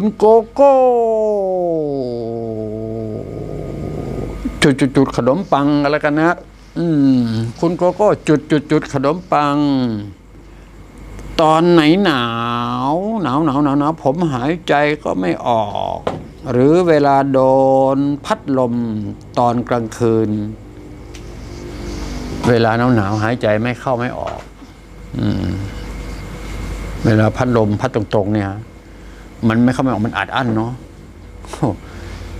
คุณโกโก้จุดจุดขนมปังอะไรกันนะอืมคุณโกโก้จุดจุดจุดขนมปัง ตอนไหนหนาว หนาวหนาวหนาวหนาวผมหายใจก็ไม่ออก หรือเวลาโดนพัดลมตอนกลางคืน เวลาหนาวหนาวหายใจไม่เข้าไม่ออก อืม เวลาพัดลมพัดตรงๆเนี่ย มันไม่เข้าไม่ออกมันอัดอั้นเนาะ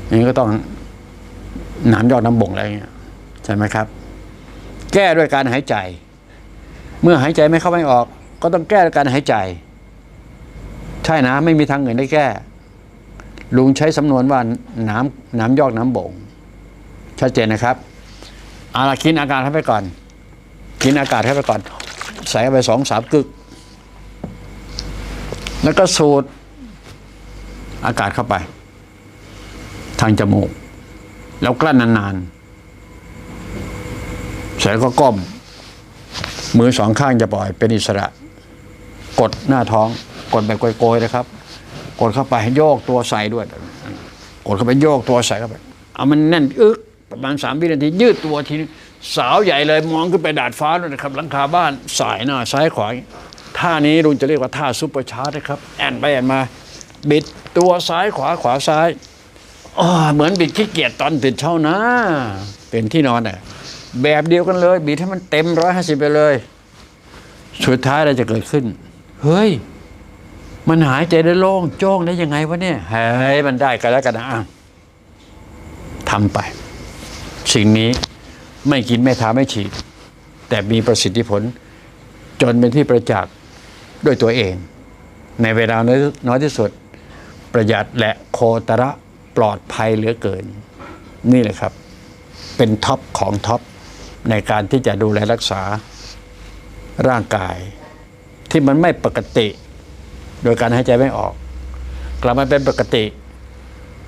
อย่างนี้ก็ต้องหนามยอดน้ำบ่งอะไรเงี้ยใช่ไหมครับ แก้ด้วยการหายใจ เมื่อหายใจไม่เข้าไม่ออก ก็ต้องแก้ด้วยการหายใจ ใช่นะไม่มีทางอื่นได้แก้ ลุงใช้สำนวนว่าน้ำน้ำยอกน้ำบ่ง ชัดเจนนะครับเอาละกินอากาศให้ไปก่อน กินอากาศให้ไปก่อน ใส่ไปสองสามกึก แล้วก็สูด อากาศเข้าไป ทางจมูก แล้วกลั้นนานๆเสร็จแล้วก็ก้ม มือสองข้างจะปล่อย เป็นอิสระ กดหน้าท้อง กดแบบโกยๆนะครับ กดเข้าไปโยกตัวใส่ด้วย กดเข้าไปโยกตัวใส่เข้าไป เอามันแน่นอึกประมาณสามวินาทียืดตัวทีนึงสาวใหญ่เลยมองขึ้นไปดาดฟ้าด้วยนะครับหลังคาบ้านสายหน้าซ้ายขวาท่านี้ลุงจะเรียกว่าท่าซุปเปอร์ชาร์จนะครับ แอนไปแอนมา บิดตัวซ้ายขวาขวาซ้ายอ๋อเหมือนบิดขี้เกียจตอนตื่นเช้านะ เป็นที่นอนอะแบบเดียวกันเลย บิดให้มันเต็มร้อยห้าสิบไปเลย สุดท้ายอะไรจะเกิดขึ้น เฮ้ย มันหายใจได้โล่งโจ้งได้ยังไงวะเนี่ยเฮ้ยมันได้กันแล้วกันนะทำไป สิ่งนี้ไม่กินไม่ทาไม่ฉีด แต่มีประสิทธิผล จนเป็นที่ประจักษ์ด้วยตัวเอง ในเวลาน้อยที่สุด ประหยัดและโคตระปลอดภัยเหลือเกิน นี่แหละครับ เป็นท็อปของท็อปในการที่จะดูแลรักษาร่างกาย ที่มันไม่ปกติ โดยการหายใจไม่ออก กลับมาเป็นปกติ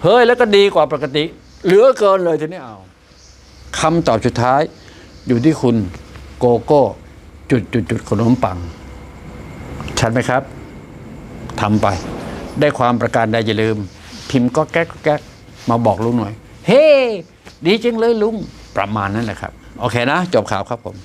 เฮ้ยแล้วก็ดีกว่าปกติ เหลือเกินเลยทีนี้เอาคำตอบสุดท้ายอยู่ที่คุณโกโก้จุดจุดจุดขนมปัง ชัดไหมครับทำไป ได้ความประการใดอย่าลืม พิมพ์ก็แก๊กแก๊กมาบอกลุงหน่อย เฮ้ดีจังเลยลุง ประมาณนั้นแหละครับ โอเคนะ จบข่าวครับผม